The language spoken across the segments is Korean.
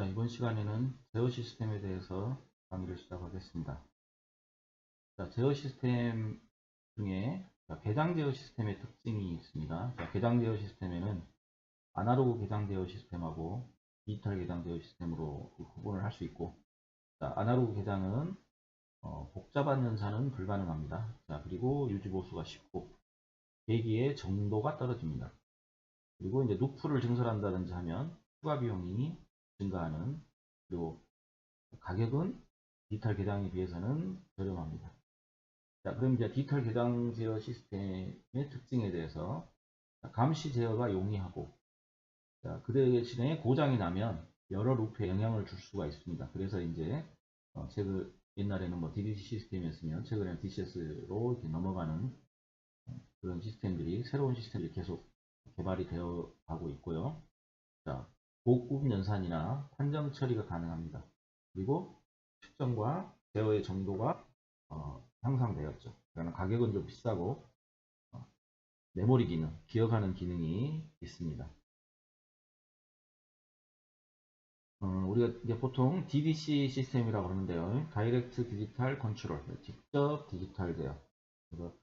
자, 이번 시간에는 제어 시스템에 대해서 강의를 시작하겠습니다. 자, 제어 시스템 중에 자, 개장 제어 시스템의 특징이 있습니다. 자, 개장 제어 시스템에는 아날로그 개장 제어 시스템하고 디지털 개장 제어 시스템으로 구분을 할 수 있고 자, 아날로그 개장은 어, 복잡한 연산은 불가능합니다. 자, 그리고 유지 보수가 쉽고 대기의 정도가 떨어집니다. 그리고 이제 루프를 증설한다든지 하면 추가 비용이 증가하는 그리고 가격은 디지털 개장에 비해서는 저렴합니다. 자, 그럼 이제 디지털 개장 제어 시스템의 특징에 대해서 감시 제어가 용이하고 자, 그 대신에 고장이 나면 여러 루프에 영향을 줄 수가 있습니다. 그래서 이제 어, 최근 옛날에는 뭐 DDC 시스템이었으면 최근에는 DCS로 이렇게 넘어가는 그런 시스템들이 새로운 시스템들이 계속 개발이 되어 가고 있고요. 자, 고급 연산이나 판정 처리가 가능합니다. 그리고 측정과 제어의 정도가 어, 향상되었죠. 그러나 가격은 좀 비싸고 어, 메모리 기능, 기억하는 기능이 있습니다. 어, 우리가 이제 보통 DDC 시스템이라고 그러는데요. 다이렉트 디지털 컨트롤, 직접 디지털 제어. 그래서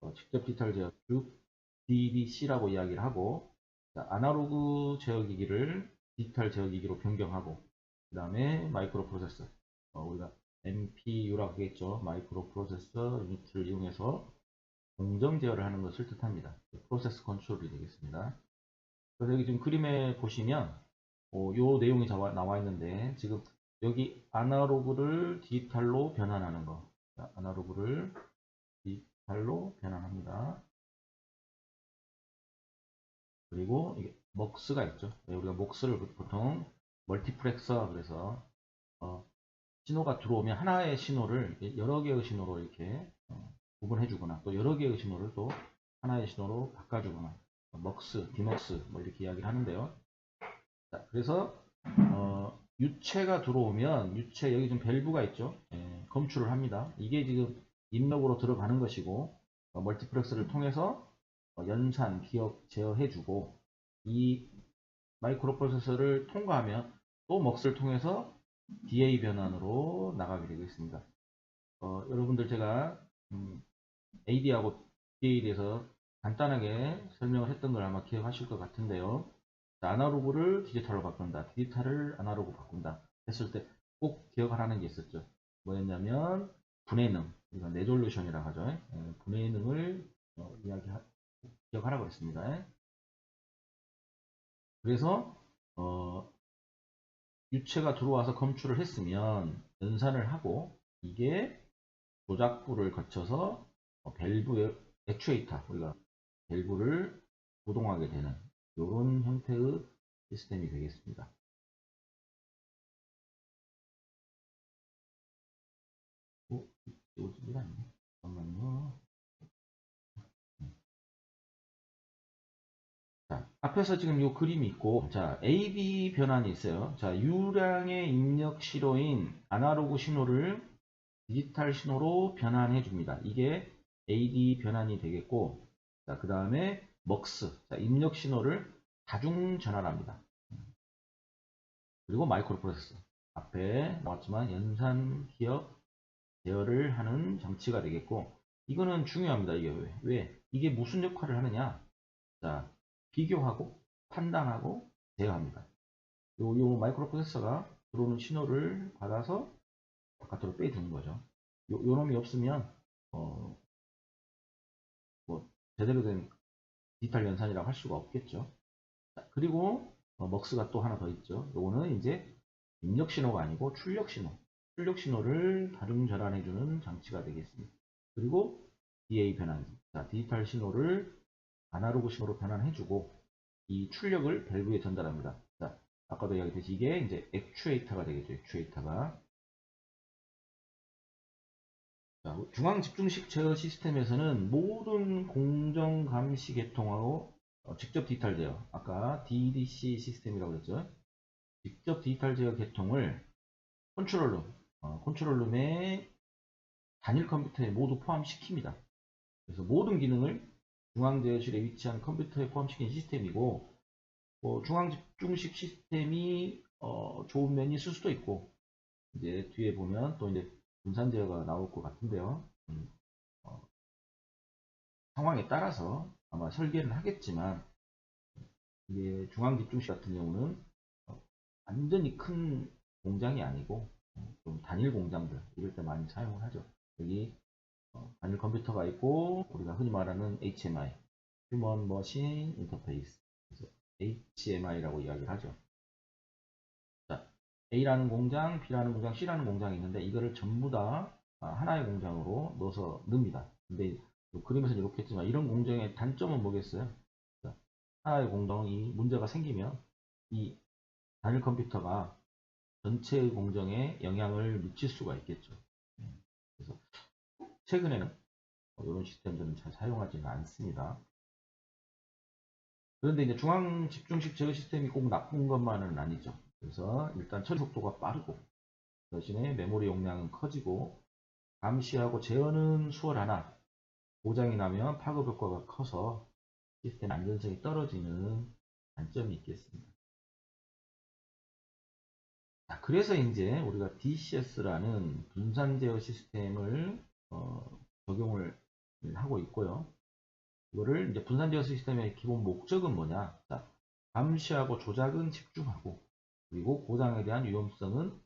어, 직접 디지털 제어, 즉 DDC라고 이야기를 하고 자, 아날로그 제어 기기를 디지털 제어기기로 변경하고 그 다음에 마이크로 프로세서. 어, 우리가 MPU라고 하겠죠. 마이크로 프로세서 유니트를 이용해서 공정 제어를 하는 것을 뜻합니다. 프로세스 컨트롤이 되겠습니다. 그래서 여기 지금 그림에 보시면 어, 요 내용이 나와 있는데 지금 여기 아날로그를 디지털로 변환하는 거. 자, 아날로그를 디지털로 변환합니다. 그리고 이게 먹스가 있죠. 네, 우리가 목스를 보통 멀티플렉서 그래서 어, 신호가 들어오면 하나의 신호를 여러 개의 신호로 이렇게 어, 구분해 주거나 또 여러 개의 신호를 또 하나의 신호로 바꿔 주거나 먹스, 디먹스 뭐 이렇게 이야기를 하는데요. 자, 그래서 어, 유체가 들어오면 유체 여기 좀 밸브가 있죠. 예, 검출을 합니다. 이게 지금 입력으로 들어가는 것이고 어, 멀티플렉스를 통해서 어, 연산, 기억 제어해주고 이 마이크로 프로세서를 통과하면 또 먹스를 통해서 DA 변환으로 나가게 되겠습니다. 어, 여러분들 제가 음, AD하고 DA에 대해서 간단하게 설명을 했던 걸 아마 기억하실 것 같은데요. 아날로그를 디지털로 바꾼다. 디지털을 아날로그 바꾼다. 했을 때 꼭 기억하라는 게 있었죠. 뭐였냐면 분해능, 우리가 레졸루션이라고 하죠. 예, 분해능을 어, 이야기하, 기억하라고 했습니다. 그래서 어, 유체가 들어와서 검출을 했으면 연산을 하고 이게 조작부를 거쳐서 어, 밸브의 액추에이터 우리가 밸브를 조동하게 되는 이런 형태의 시스템이 되겠습니다. 오, 좀 아니네. 잠깐만요. 앞에서 지금 이 그림이 있고 자 AD 변환이 있어요. 자 유량의 입력 신호인 아날로그 신호를 디지털 신호로 변환해 줍니다. 이게 AD 변환이 되겠고 자그 다음에 MUX 자 입력 신호를 다중 전환합니다. 그리고 마이크로 프로세서 앞에 나왔지만 연산 기억 제어를 하는 장치가 되겠고 이거는 중요합니다. 이게 왜? 왜? 이게 무슨 역할을 하느냐? 자 비교하고 판단하고 제어합니다. 요, 요 마이크로 프로세서가 들어오는 신호를 받아서 바깥으로 빼주는 거죠. 요, 요 놈이 없으면 어, 뭐 제대로 된 디지털 연산이라고 할 수가 없겠죠. 자, 그리고 어, 먹스가 또 하나 더 있죠. 요거는 이제 입력 신호가 아니고 출력 신호. 출력 신호를 다중 전환해주는 장치가 되겠습니다. 그리고 DA 변환기. 자, 디지털 신호를 아날로그 신호로 변환해주고 이 출력을 밸브에 전달합니다. 자, 아까도 이야기했듯이 이게 이제 액추에이터가 되겠죠. 액추에이터가. 자, 중앙 집중식 제어 시스템에서는 모든 공정 감시 계통하고 어, 직접 디지털 제어, 아까 DDC 시스템이라고 했죠. 직접 디지털 제어 계통을 컨트롤룸, 어, 컨트롤룸의 단일 컴퓨터에 모두 포함시킵니다. 그래서 모든 기능을 중앙제어실에 위치한 컴퓨터에 포함시킨 시스템이고 뭐 중앙집중식 시스템이 어, 좋은 면이 있을 수도 있고, 이제 뒤에 보면 또 이제 분산 제어가 나올 것 같은데요. 음, 어, 상황에 따라서 아마 설계는 하겠지만, 이게 중앙집중시 같은 경우는 어, 완전히 큰 공장이 아니고 어, 좀 단일 공장들 이럴 때 많이 사용을 하죠. 여기 어, 단일 컴퓨터가 있고 우리가 흔히 말하는 HMI, Human Machine Interface, 그래서 HMI라고 이야기를 하죠. 자, A라는 공장, B라는 공장, C라는 공장이 있는데 이거를 전부 다 아, 하나의 공장으로 넣어서 넣습니다. 근데 그림에서 이렇게 했지만 이런 공정의 단점은 뭐겠어요? 자, 하나의 공정이 문제가 생기면 이 단일 컴퓨터가 전체의 공정에 영향을 미칠 수가 있겠죠. 최근에는 이런 시스템들은 잘 사용하지는 않습니다. 그런데 이제 중앙 집중식 제어 시스템이 꼭 나쁜 것만은 아니죠. 그래서 일단 처리 속도가 빠르고 대신에 메모리 용량은 커지고 감시하고 제어는 수월하나 고장이 나면 파급 효과가 커서 시스템 안전성이 떨어지는 단점이 있겠습니다. 자, 그래서 이제 우리가 DCS라는 분산 제어 시스템을 어, 적용을 하고 있고요. 이거를 이제 분산 제어 시스템의 기본 목적은 뭐냐? 자, 감시하고 조작은 집중하고 그리고 고장에 대한 위험성은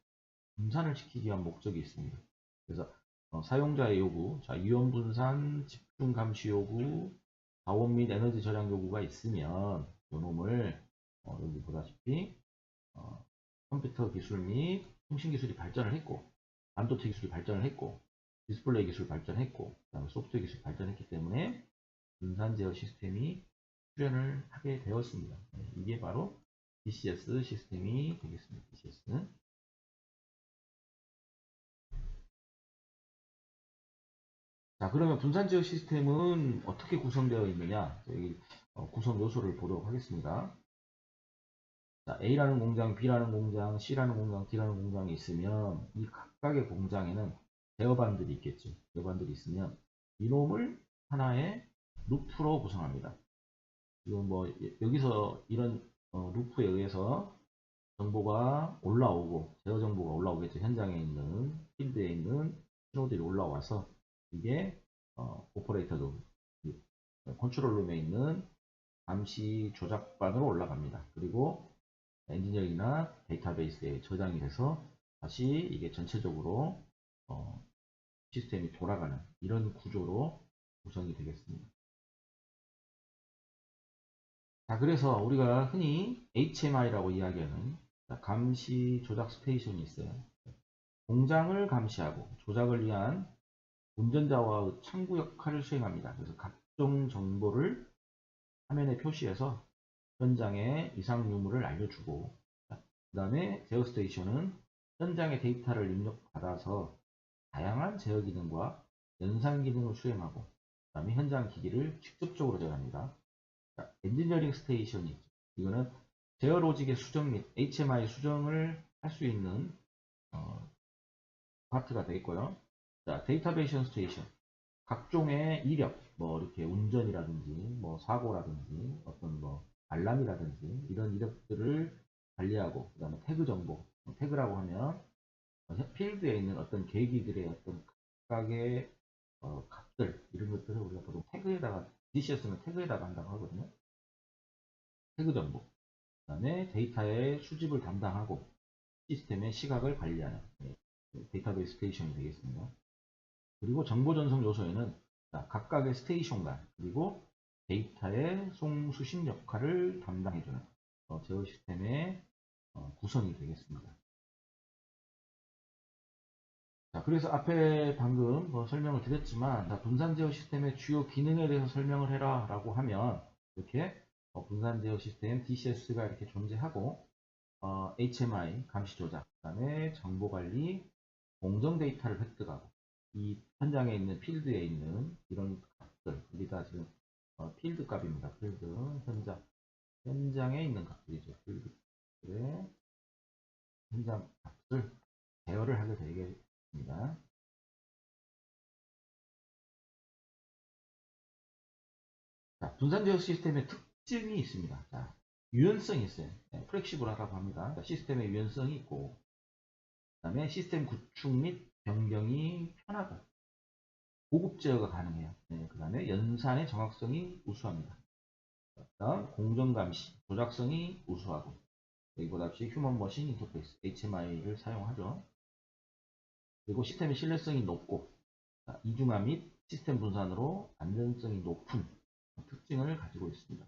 분산을 시키기 위한 목적이 있습니다. 그래서 어, 사용자의 요구, 자, 위험 분산, 집중 감시 요구, 자원 및 에너지 절약 요구가 있으면 요놈을 어, 여기 보다시피 어, 컴퓨터 기술 및 통신 기술이 발전을 했고 반도체 기술이 발전을 했고 디스플레이 기술 발전했고 그 다음에 소프트웨어 기술 발전했기 때문에 분산 제어 시스템이 출현을 하게 되었습니다. 네, 이게 바로 DCS 시스템이 되겠습니다. DCS는 자 그러면 분산 제어 시스템은 어떻게 구성되어 있느냐 여기 어, 구성 요소를 보도록 하겠습니다. 자, A라는 공장, B라는 공장, C라는 공장, D라는 공장이 있으면 이 각각의 공장에는 제어반들이 있겠죠. 제어반들이 있으면 이놈을 하나의 루프로 구성합니다. 지금 뭐 여기서 이런 어, 루프에 의해서 정보가 올라오고 제어 정보가 올라오겠죠. 현장에 있는 필드에 있는 신호들이 올라와서 이게 어, 오퍼레이터도 컨트롤룸에 있는 감시 조작반으로 올라갑니다. 그리고 엔지니어링이나 데이터베이스에 저장이 돼서 다시 이게 전체적으로 어, 시스템이 돌아가는 이런 구조로 구성이 되겠습니다. 자, 그래서 우리가 흔히 HMI라고 이야기하는 감시 조작 스테이션이 있어요. 공장을 감시하고 조작을 위한 운전자와 창구 역할을 수행합니다. 그래서 각종 정보를 화면에 표시해서 현장에 이상 유무를 알려주고 그 다음에 제어 스테이션은 현장의 데이터를 입력받아서 다양한 제어 기능과 연산 기능을 수행하고 그 다음에 현장 기기를 직접적으로 제어합니다. 자, 엔지니어링 스테이션이. 이거는 제어 로직의 수정 및 HMI 수정을 할 수 있는 어, 파트가 되겠고요. 자, 데이터베이션 스테이션. 각종의 이력, 뭐 이렇게 운전이라든지, 뭐 사고라든지, 어떤 뭐 알람이라든지 이런 이력들을 관리하고, 그 다음에 태그 정보. 태그라고 하면 필드에 있는 어떤 계기들의 어떤 각각의 어, 값들 이런 것들을 우리가 보통 태그에다가 DCS는 태그에다가 한다고 하거든요. 태그 정보. 그 다음에 데이터의 수집을 담당하고 시스템의 시각을 관리하는 네, 데이터베이스 스테이션이 되겠습니다. 그리고 정보 전송 요소에는 각각의 스테이션 간 그리고 데이터의 송수신 역할을 담당해주는 어, 제어 시스템의 어, 구성이 되겠습니다. 자, 그래서 앞에 방금 뭐 설명을 드렸지만 분산 제어 시스템의 주요 기능에 대해서 설명을 해라 라고 하면 이렇게 어, 분산 제어 시스템 DCS가 이렇게 존재하고 어, HMI 감시 조작, 그 다음에 정보 관리, 공정 데이터를 획득하고 이 현장에 있는 필드에 있는 이런 값들 다 지금 어, 필드 값입니다. 필드 현장 현장에 있는 값들이죠. 필드의 현장 값을 제어를 하게 되 겠습니다. 자, 분산 제어 시스템의 특징이 있습니다. 자, 유연성이 있어요. 네, 플렉시블하다고 합니다. 그러니까 시스템의 유연성이 있고, 그 다음에 시스템 구축 및 변경이 편하고, 고급 제어가 가능해요. 네, 그 다음에 연산의 정확성이 우수합니다. 그 다음 공정 감시, 조작성이 우수하고, 여기 보다시피 휴먼 머신 인터페이스, HMI를 사용하죠. 그리고 시스템의 신뢰성이 높고, 자, 이중화 및 시스템 분산으로 안전성이 높은 특징을 가지고 있습니다.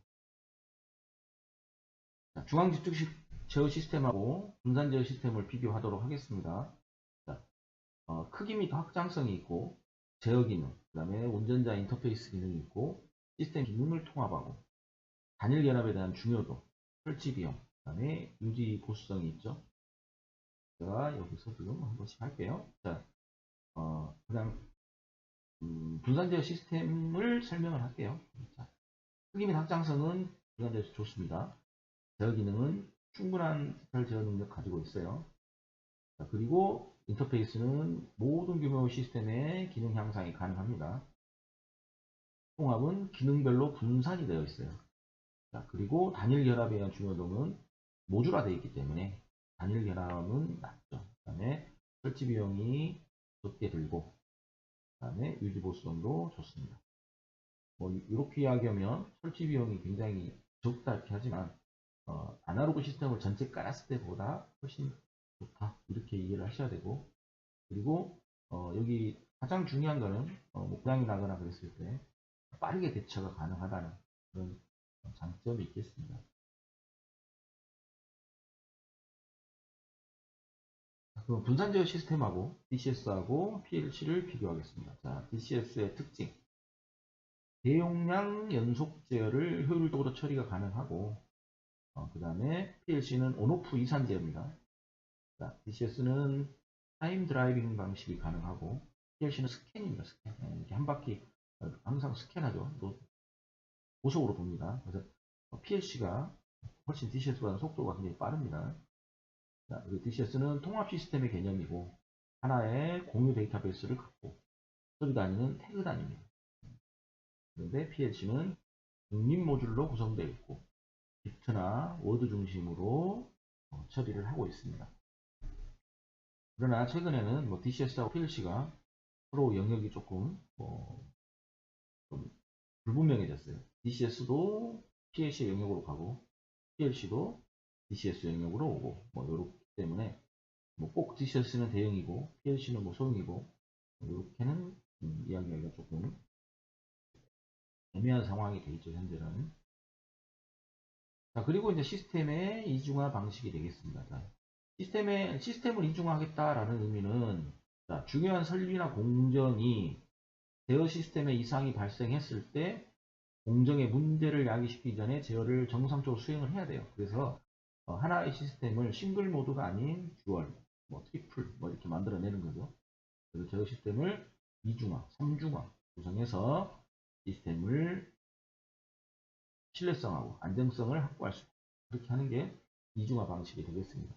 자, 중앙 집중 시- 제어 시스템하고 분산 제어 시스템을 비교하도록 하겠습니다. 자, 어, 크기 및 확장성이 있고 제어 기능, 그 다음에 운전자 인터페이스 기능이 있고 시스템 기능을 통합하고 단일 결합에 대한 중요도, 설치 비용, 그 다음에 유지 보수성이 있죠. 제가 여기서 지금 한 번씩 할게요. 자, 어, 그냥 음, 분산 제어 시스템을 설명을 할게요. 자, 크기 및 확장성은 분산 제어 좋습니다. 제어 기능은 충분한 스펠 제어 능력 가지고 있어요. 자, 그리고 인터페이스는 모든 규모의 시스템의 기능 향상이 가능합니다. 통합은 기능별로 분산이 되어 있어요. 자, 그리고 단일 결합에 의한 중요도는 모듈화되어 있기 때문에 단일 결합은 낮죠. 그 다음에 설치 비용이 적게 들고, 그 다음에 유지 보수성도 좋습니다. 뭐, 이렇게 이야기하면 설치 비용이 굉장히 적다 이렇게 하지만, 어, 아날로그 시스템을 전체 깔았을 때보다 훨씬 좋다. 이렇게 이해를 하셔야 되고, 그리고, 어, 여기 가장 중요한 거는, 어, 뭐 고장이 나거나 그랬을 때 빠르게 대처가 가능하다는 그런 장점이 있겠습니다. 그럼 분산 제어 시스템하고 DCS하고 PLC를 비교하겠습니다. 자, DCS의 특징. 대용량 연속 제어를 효율적으로 처리가 가능하고, 그 다음에 PLC는 온오프 이산 제어입니다. 자, DCS는 타임 드라이빙 방식이 가능하고, PLC는 스캔입니다. 스캔. 네, 이렇게 한 바퀴 어, 항상 스캔하죠. 또 고속으로 봅니다. 그래서 PLC가 훨씬 DCS보다 속도가 굉장히 빠릅니다. 자, DCS는 통합 시스템의 개념이고 하나의 공유 데이터베이스를 갖고 소리 다니는 태그 단위입니다. 그런데 PLC는 독립 모듈로 구성되어 있고 비트나 워드 중심으로 어, 처리를 하고 있습니다. 그러나 최근에는 뭐 DCS하고 PLC가 서로 영역이 조금 뭐좀 불분명해졌어요. DCS도 PLC 영역으로 가고 PLC도 DCS 영역으로 오고 뭐 이렇기 때문에 뭐꼭 DCS는 대형이고 PLC는 뭐 소형이고 이렇게는 음, 이야기하기가 조금 애매한 상황이 돼 있죠 현재는. 자 그리고 이제 시스템의 이중화 방식이 되겠습니다. 자, 시스템의 시스템을 이중화하겠다라는 의미는 자, 중요한 설비나 공정이 제어 시스템에 이상이 발생했을 때 공정의 문제를 야기시키기 전에 제어를 정상적으로 수행을 해야 돼요. 그래서 어, 하나의 시스템을 싱글 모드가 아닌 듀얼, 뭐 트리플 뭐 이렇게 만들어내는 거죠. 그래서 제어 시스템을 이중화, 삼중화 구성해서 시스템을 신뢰성하고 안정성을 확보할 수 있고 그렇게 하는 게 이중화 방식이 되겠습니다.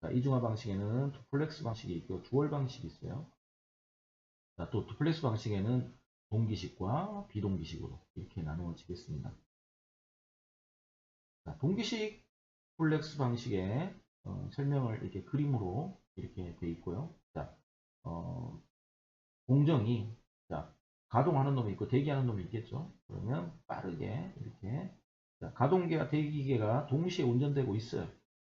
자, 이중화 방식에는 플렉스 방식이 있고 듀얼 방식이 있어요. 자, 또 두플렉스 방식에는 동기식과 비동기식으로 이렇게 나누어지겠습니다. 자, 동기식 플렉스 방식의 어, 설명을 이렇게 그림으로 이렇게 돼 있고요. 자, 어, 공정이 자, 가동하는 놈이 있고 대기하는 놈이 있겠죠. 그러면 빠르게 이렇게 자, 가동계와 대기계가 동시에 운전되고 있어요.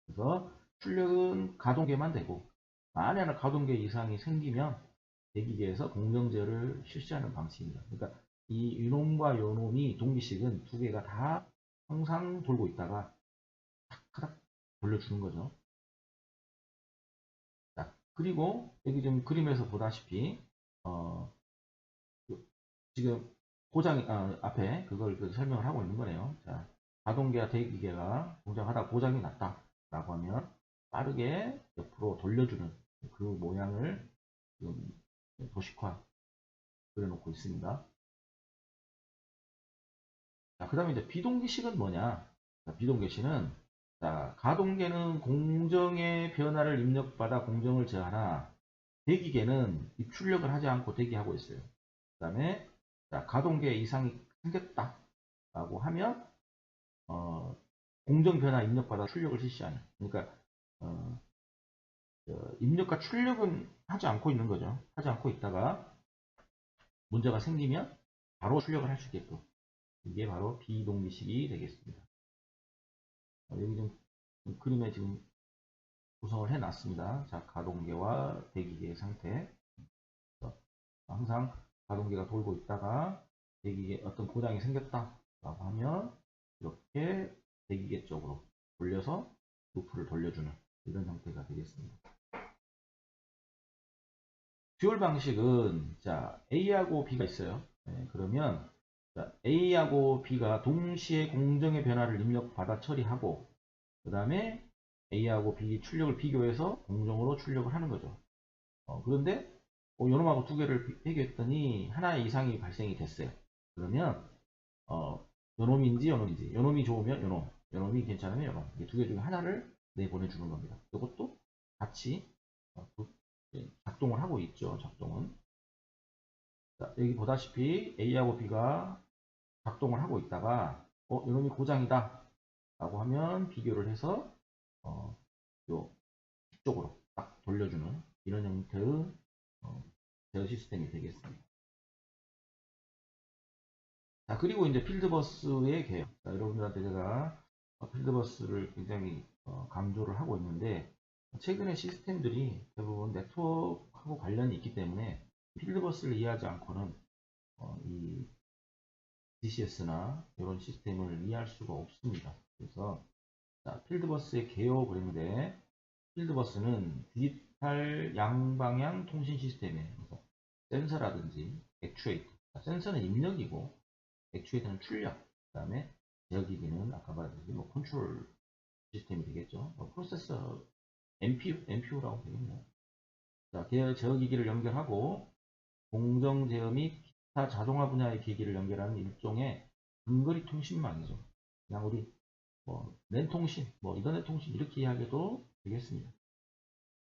그래서 출력은 가동계만 되고 만에 하나 가동계 이상이 생기면 대기계에서 공정제어를 실시하는 방식입니다. 그러니까 이 유놈과 요놈이 동기식은 두 개가 다 항상 돌고 있다가 탁탁 돌려주는 거죠. 자, 그리고 여기 좀 그림에서 보다시피 어, 지금 고장 아, 앞에 그걸 그 설명을 하고 있는 거네요. 자, 가동계와 대기계가 공정하다 고장이 났다라고 하면 빠르게 옆으로 돌려주는 그 모양을 지금 도식화 그려놓고 있습니다. 자, 그 다음에 이제 비동기식은 뭐냐? 자, 비동기식은 자, 가동계는 공정의 변화를 입력받아 공정을 제하나 대기계는 입출력을 하지 않고 대기하고 있어요. 그 다음에 자, 가동계 이상이 생겼다 라고 하면 어, 공정 변화 입력받아 출력을 실시하는. 그러니까 어, 저, 입력과 출력은 하지 않고 있는 거죠. 하지 않고 있다가 문제가 생기면 바로 출력을 할 수 있게끔. 이게 바로 비동기식이 되겠습니다. 어, 여기 좀 그림에 지금 구성을 해 놨습니다. 자, 가동계와 대기계의 상태. 그래서 항상 가동계가 돌고 있다가 대기계 어떤 고장이 생겼다라고 하면 이렇게 대기계 쪽으로 돌려서 루프를 돌려주는 이런 형태가 되겠습니다. 듀얼 방식은 자 A하고 B가 있어요. 네, 그러면 자, A하고 B가 동시에 공정의 변화를 입력받아 처리하고 그 다음에 A하고 B 출력을 비교해서 공정으로 출력을 하는 거죠. 어, 그런데 어, 요놈하고 두 개를 비- 비교했더니 하나 이상이 발생이 됐어요. 그러면 어, 요놈인지 요놈인지 요놈이 좋으면 요놈 요놈이 괜찮으면 요놈 이 두 개 중에 하나를 내보내주는 겁니다. 이것도 같이 어, 그- 예, 작동을 하고 있죠. 작동은 자, 여기 보다시피 A하고 B가 작동을 하고 있다가 어, 요놈이 고장이다 라고 하면 비교를 해서 어, 요 쪽으로 딱 돌려주는 이런 형태의 어, 제어 시스템이 되겠습니다. 자, 그리고 이제 필드버스의 개요. 자, 여러분들한테 제가 어, 필드버스를 굉장히 어, 강조를 하고 있는데 최근에 시스템들이 대부분 네트워크하고 관련이 있기 때문에 필드버스를 이해하지 않고는 어, 이 DCS나 이런 시스템을 이해할 수가 없습니다. 그래서 자, 필드버스의 개요 그랬는데 필드버스는 디지털 양방향 통신. 그래서 센서라든지 액추에이터. 자, 센서는 입력이고 액추에이터는 출력. 그 다음에 제어기기는 아까 말했듯이 뭐 컨트롤 시스템이 되겠죠. 뭐 프로세서 MPU, MPU라고 되겠네요. 자, 제어기기를 연결하고 공정 제어 및 기타 자동화 분야의 기기를 연결하는 일종의 근거리 통신망이죠. 그냥 우리 뭐 랜통신, 뭐 이더넷 통신 이렇게 이야기해도 되겠습니다.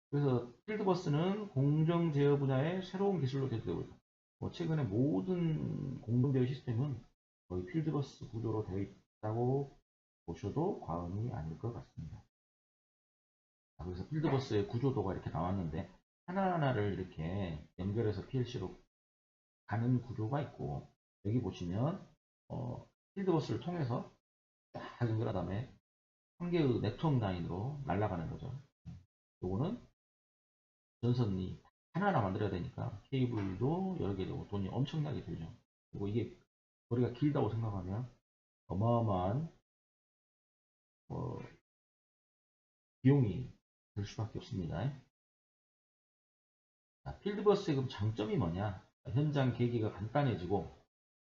그래서 필드버스는 공정 제어 분야의 새로운 기술로 대두되고 있다. 뭐 최근에 모든 공정 제어 시스템은 거의 필드버스 구조로 되어 있다고 보셔도 과언이 아닐 것 같습니다. 자, 그래서 필드버스의 구조도가 이렇게 나왔는데 하나하나를 이렇게 연결해서 PLC로 가는 구조가 있고 여기 보시면 어, 필드버스를 통해서 딱 연결한 다음에 한 개의 네트워크 라인으로 날아가는 거죠. 요거는 전선이 하나하나 만들어야 되니까 케이블도 여러 개 되고 돈이 엄청나게 들죠. 그리고 이게 거리가 길다고 생각하면 어마어마한 어, 비용이 들 수밖에 없습니다. 자, 필드버스의 그럼 장점이 뭐냐? 현장 계기가 간단해지고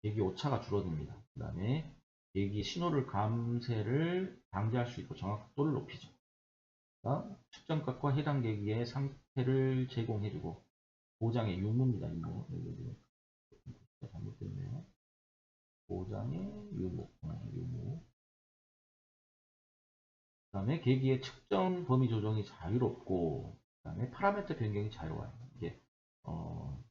계기 오차가 줄어듭니다. 그 다음에 계기 신호를 감쇄를 방지할 수 있고 정확도를 높이죠. 측정값과 해당 계기의 상태를 제공해주고 보장의 유무입니다. 유무. 여기 지금 잘못됐네요. 보장의 유무. 어, 유무. 그 다음에 계기의 측정 범위 조정이 자유롭고 그 다음에 파라메터 변경이 자유로워요. 이게 어,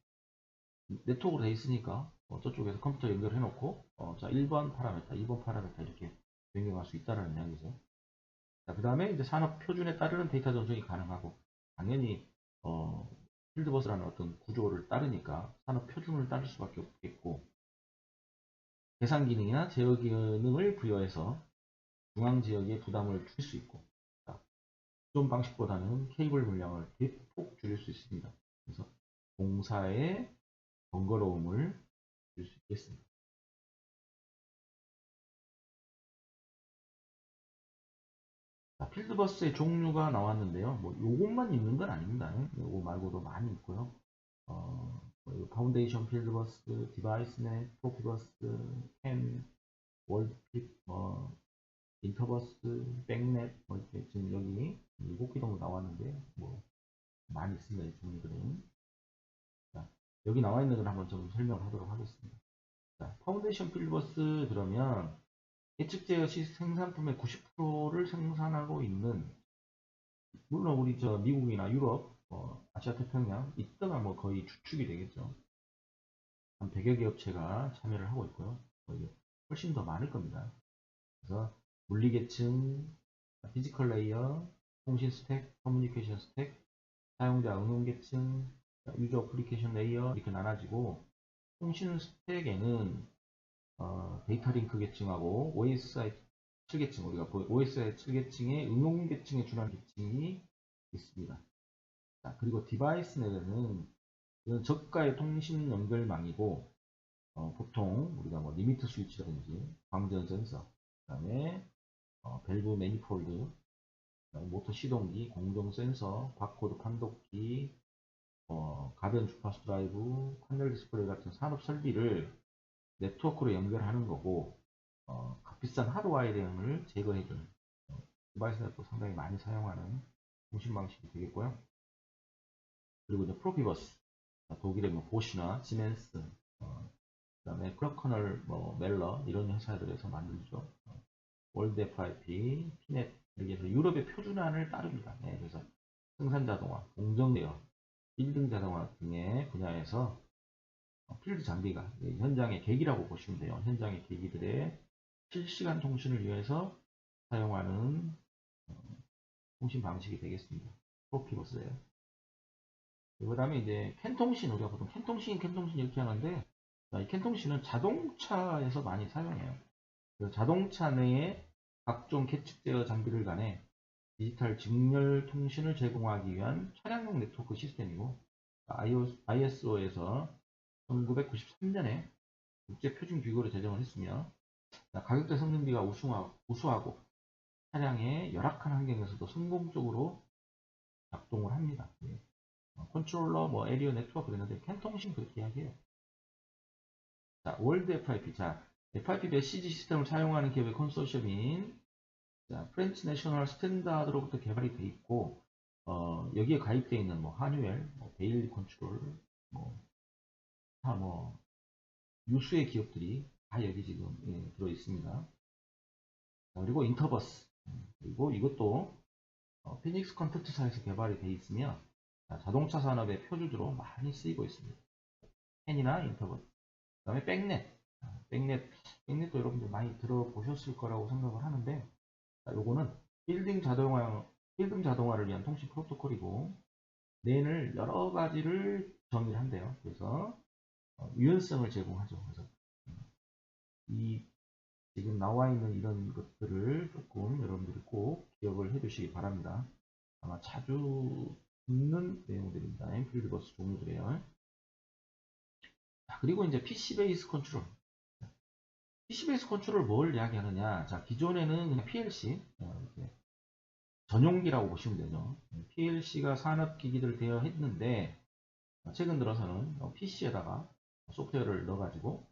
네트워크로 되어 있으니까 어, 저쪽에서 컴퓨터 연결해 놓고 어, 자 1번 파라메터, 2번 파라메터 이렇게 변경할 수 있다는 이야기죠. 자, 그 다음에 이제 산업 표준에 따르는 데이터 전송이 가능하고 당연히 어, 필드버스라는 어떤 구조를 따르니까 산업 표준을 따를 수밖에 없겠고 계산 기능이나 제어 기능을 부여해서 중앙 지역에 부담을 줄수 있고 자, 기존 방식보다는 케이블 물량을 대폭 줄일 수 있습니다. 그래서 공사의 번거로움을 줄 수 있겠습니다. 자, 필드버스의 종류가 나왔는데요. 뭐 요것만 있는 건 아닙니다. 요거 말고도 많이 있고요. 어, 뭐 파운데이션 필드버스, 디바이스넷, 프로피버스, 캠, 월드핏, 뭐 인터버스, 백넷, 뭐 이렇게 지금 여기 일곱 개 정도 나왔는데 뭐 많이 있습니다. 이 종류들은. 자, 여기 나와 있는 걸 한번 좀 설명을 하도록 하겠습니다. 자, 파운데이션 필드버스 그러면 예측 제어 시 생산품의 90%를 생산하고 있는 물론 우리 저 미국이나 유럽, 어, 아시아 태평양 이때가 뭐 거의 주축이 되겠죠. 한 100여 개 업체가 참여를 하고 있고요. 훨씬 더 많을 겁니다. 그래서 물리 계층, 피지컬 레이어, 통신 스택, 커뮤니케이션 스택, 사용자 응용 계층, 유저 어플리케이션 레이어 이렇게 나눠지고 통신 스택에는 어, 데이터 링크 계층하고 OSI 7계층 우리가 보- OSI 7계층의 응용 계층에 준한 계층이 있습니다. 자, 그리고 디바이스 내에는 이건 저가의 통신 연결망이고 어, 보통 우리가 뭐 리미트 스위치라든지 광전 센서, 그다음에 어, 밸브 매니폴드, 모터 시동기, 공정 센서, 바코드 판독기, 어, 가변 주파수 드라이브, 판넬 디스플레이 같은 산업 설비를 네트워크로 연결하는 거고 어, 값비싼 하드와이어링을 제거해주는 어, 디바이스 네트워크 상당히 많이 사용하는 통신 방식이 되겠고요. 그리고 이제 프로피버스, 독일의 뭐 보시나 시멘스, 어, 그다음에 클러커널, 뭐 멜러 이런 회사들에서 만들죠. 어, 월드 FIP, 피넷 이렇게 해서 유럽의 표준안을 따릅니다. 네, 그래서 생산 자동화, 공정 대여, 빌딩 자동화 등의 분야에서 어, 필드 장비가 예, 현장의 계기라고 보시면 돼요. 현장의 계기들의 실시간 통신을 위해서 사용하는 어, 통신 방식이 되겠습니다. 프로피버스예요. 그 다음에 이제 캔통신 우리가 보통 캔통신, 캔통신 이렇게 하는데 자, 이 캔통신은 자동차에서 많이 사용해요. 그래서 자동차 내에 각종 계측 제어 장비를 간에 디지털 직렬 통신을 제공하기 위한 차량용 네트워크 시스템이고 ISO에서 1993년에 국제 표준 기구로 제정을 했으며 자, 가격대 성능비가 우수하고, 차량의 열악한 환경에서도 성공적으로 작동을 합니다. 예. 어, 컨트롤러, 뭐 에리어 네트워크 있는데 캔통신 그렇게 이야기해요. 자, 월드 FIP. 자, FIP 메시지 시스템을 사용하는 기업의 컨소시엄인 자, 프렌치 내셔널 스탠다드로부터 개발이 돼 있고 어, 여기에 가입되어 있는 뭐 하뉴엘, 뭐 데일리 컨트롤, 뭐, 다 뭐 유수의 기업들이 다 여기 지금 예, 들어 있습니다. 자, 그리고 인터버스 음, 그리고 이것도 어, 피닉스 컨택트사에서 개발이 돼 있으며 자, 자동차 산업의 표준으로 많이 쓰이고 있습니다. 펜이나 인터버스. 그 다음에 백넷. 아, 백넷, 백넷도 여러분들 많이 들어보셨을 거라고 생각을 하는데, 자, 요거는 빌딩 자동화, 빌딩 자동화를 위한 통신 프로토콜이고, 랜을 여러 가지를 정의를 한대요. 그래서, 어, 유연성을 제공하죠. 그래서, 음, 이, 지금 나와 있는 이런 것들을 조금 여러분들이 꼭 기억을 해 두시기 바랍니다. 아마 자주 듣는 내용들입니다. 엠필드 버스 종류들이에요. 자, 그리고 이제 PC 베이스 컨트롤. PC 베이스 컨트롤 뭘 이야기하느냐. 자, 기존에는 그냥 PLC, 어, 전용기라고 보시면 되죠. PLC가 산업기기들 되어 했는데, 어, 최근 들어서는 PC에다가 소프트웨어를 넣어가지고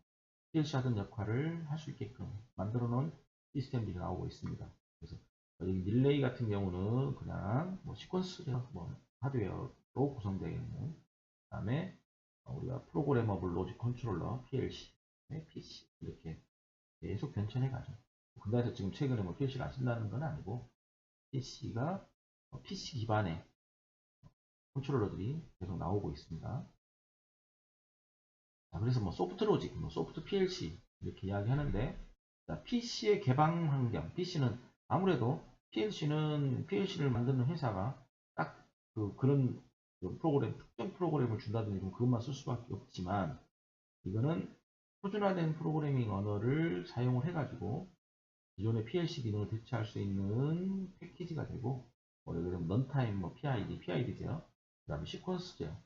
PLC 하던 역할을 할 수 있게끔 만들어 놓은 시스템들이 나오고 있습니다. 그래서 여기 릴레이 같은 경우는 그냥 뭐 시퀀스 뭐 하드웨어로 구성되어 있는 그 다음에 우리가 프로그래머블 로직 컨트롤러 PLC, 네, PC 이렇게 계속 변천해 가죠. 근데서 지금 최근에 뭐 PLC를 안 쓴다는 건 아니고 PC가 PC 기반의 컨트롤러들이 계속 나오고 있습니다. 자, 그래서 뭐 소프트 로직, 뭐 소프트 PLC 이렇게 이야기하는데 자, PC의 개방 환경, PC는 아무래도 PLC는 PLC를 만드는 회사가 딱 그 그런 그 프로그램 특정 프로그램을 준다든지 그것만 쓸 수밖에 없지만 이거는 표준화된 프로그래밍 언어를 사용을 해가지고 기존의 PLC 기능을 대체할 수 있는 패키지가 되고 뭐 예를 들면 런타임 뭐 PID, PID죠. 그 다음에 시퀀스죠.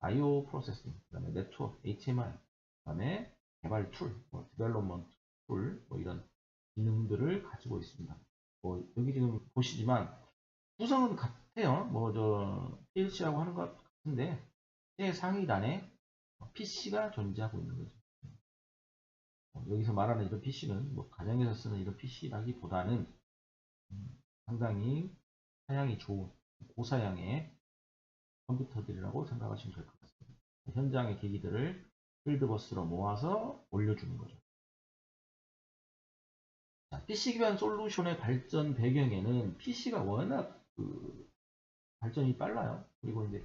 IO 프로세싱, 그 다음에 네트워크, HMI, 그 다음에 개발 툴, 뭐 디벨롭먼트 툴, 뭐 이런 기능들을 가지고 있습니다. 뭐 여기 지금 보시지만 구성은 같아요. 뭐 저 PLC라고 하는 것 같은데 최상위단에 PC가 존재하고 있는 거죠. 어, 여기서 말하는 이런 PC는 뭐 가정에서 쓰는 이런 PC라기보다는 음, 상당히 사양이 좋은 고사양의 컴퓨터들이라고 생각하시면 될 것 같습니다. 현장의 기기들을 필드버스로 모아서 올려주는 거죠. 자, PC 기반 솔루션의 발전 배경에는 PC가 워낙 그 발전이 빨라요. 그리고 이제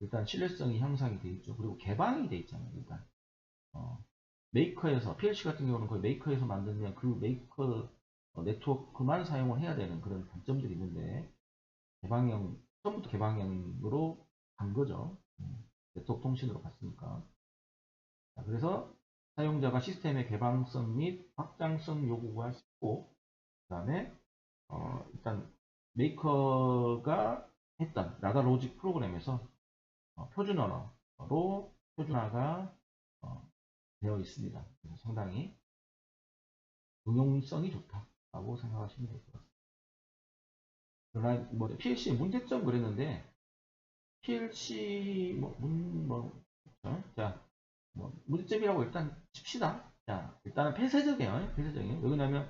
일단 신뢰성이 향상이 돼 있죠. 그리고 개방이 돼 있잖아요. 일단 어, 메이커에서 PLC 같은 경우는 거의 메이커에서 만들면 그 메이커 어, 네트워크만 사용을 해야 되는 그런 단점들이 있는데 개방형 처음부터 개방형으로 간 거죠. 음, 네트워크 통신으로 갔으니까. 자, 그래서 사용자가 시스템의 개방성 및 확장성 요구가 쉽고 그 다음에 어, 일단 메이커가 했던 라다 로직 프로그램에서 어, 표준 언어로 표준화가 어, 되어 있습니다. 상당히 응용성이 좋다라고 생각하시면 될 것 같습니다. 그러나 뭐 PLC 문제점 그랬는데 PLC 뭐, 문, 뭐, 어? 자, 뭐 문제점이라고 일단 칩시다. 자, 일단은 폐쇄적이에요. 폐쇄적이에요. 왜 그러냐면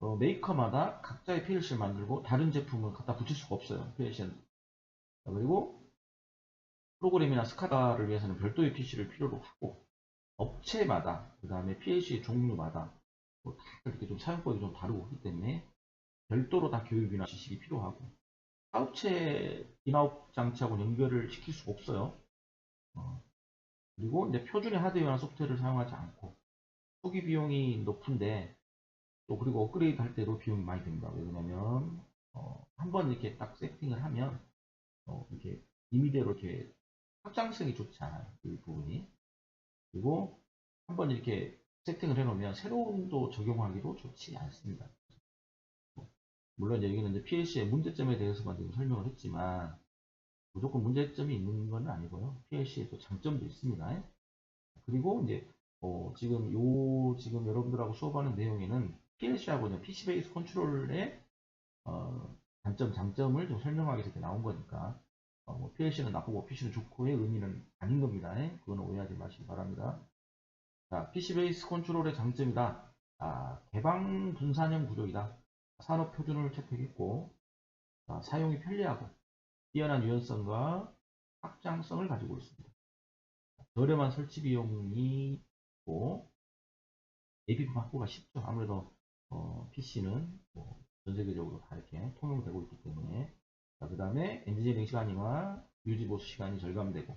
어, 메이커마다 각자의 PLC를 만들고 다른 제품을 갖다 붙일 수가 없어요. PLC는. 그리고 프로그램이나 스카다를 위해서는 별도의 PC를 필요로 하고 업체마다 그 다음에 PLC 종류마다 뭐 다 이렇게 좀 사용법이 좀 다르고 하기 때문에 별도로 다 교육이나 지식이 필요하고 사업체 인아웃 장치하고 연결을 시킬 수가 없어요. 어, 그리고 이제 표준의 하드웨어나 소프트웨어를 사용하지 않고 초기 비용이 높은데 또 그리고 업그레이드 할 때도 비용이 많이 듭니다. 왜냐면 어, 한번 이렇게 딱 세팅을 하면 어, 이렇게 임의대로 이렇게 확장성이 좋지 않아요. 이 부분이. 그리고 한번 이렇게 세팅을 해놓으면 새로운 도 적용하기도 좋지 않습니다. 물론 여기는 이제 PLC의 문제점에 대해서만 지금 설명을 했지만 무조건 문제점이 있는 건 아니고요. PLC의 또 장점도 있습니다. 그리고 이제 어, 지금 요 지금 여러분들하고 수업하는 내용에는 PLC하고 PC 베이스 컨트롤의 어, 단점, 장점을 좀 설명하기 이렇게 나온 거니까 어, 뭐 PLC는 나쁘고 PC는 좋고의 의미는 아닌 겁니다. 그거는 오해하지 마시기 바랍니다. 자, PC 베이스 컨트롤의 장점이다. 아, 개방 분산형 구조이다. 산업 표준을 채택했고 자, 사용이 편리하고 뛰어난 유연성과 확장성을 가지고 있습니다. 저렴한 설치 비용이 있고 APP 확보가 쉽죠. 아무래도 어, PC는 뭐, 전 세계적으로 다 이렇게 통용되고 있기 때문에 그 다음에 엔지니어링 시간이나 유지 보수 시간이 절감되고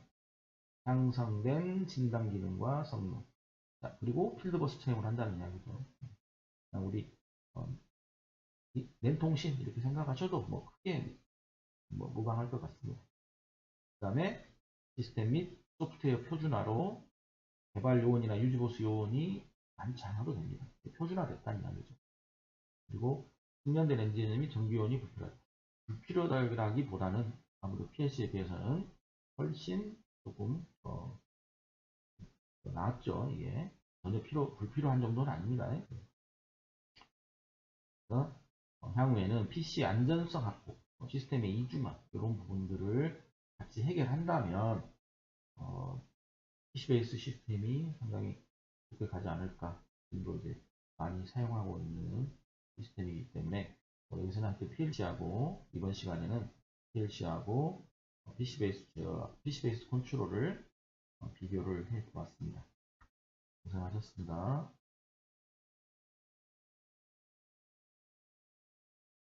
향상된 진단 기능과 성능 자, 그리고 필드버스 체험을 한다는 이야기죠. 우리 어, 랜통신 이렇게 생각하셔도 뭐 크게 뭐 무방할 것 같습니다. 그 다음에 시스템 및 소프트웨어 표준화로 개발 요원이나 유지 보수 요원이 많지 않아도 됩니다. 표준화됐다는 이야기죠. 그리고 숙련된 엔지니어 및 정규 요원이 불필요하다. 불필요하다기보다는 아무래도 PLC에 비해서는 훨씬 조금 어, 낫죠. 이게 전혀 필요 불필요한 정도는 아닙니다. 그래서 어, 향후에는 PC 안전성 확보, 어, 시스템의 이중화 이런 부분들을 같이 해결한다면 어, PC 베이스 시스템이 상당히 좋게 가지 않을까 지금도 이제 많이 사용하고 있는 시스템이기 때문에 어, 여기서는 함께 PLC하고 이번 시간에는 PLC하고 PC 베이스 PC 베이스 컨트롤을 어, 비교를 해 보았습니다. 고생하셨습니다.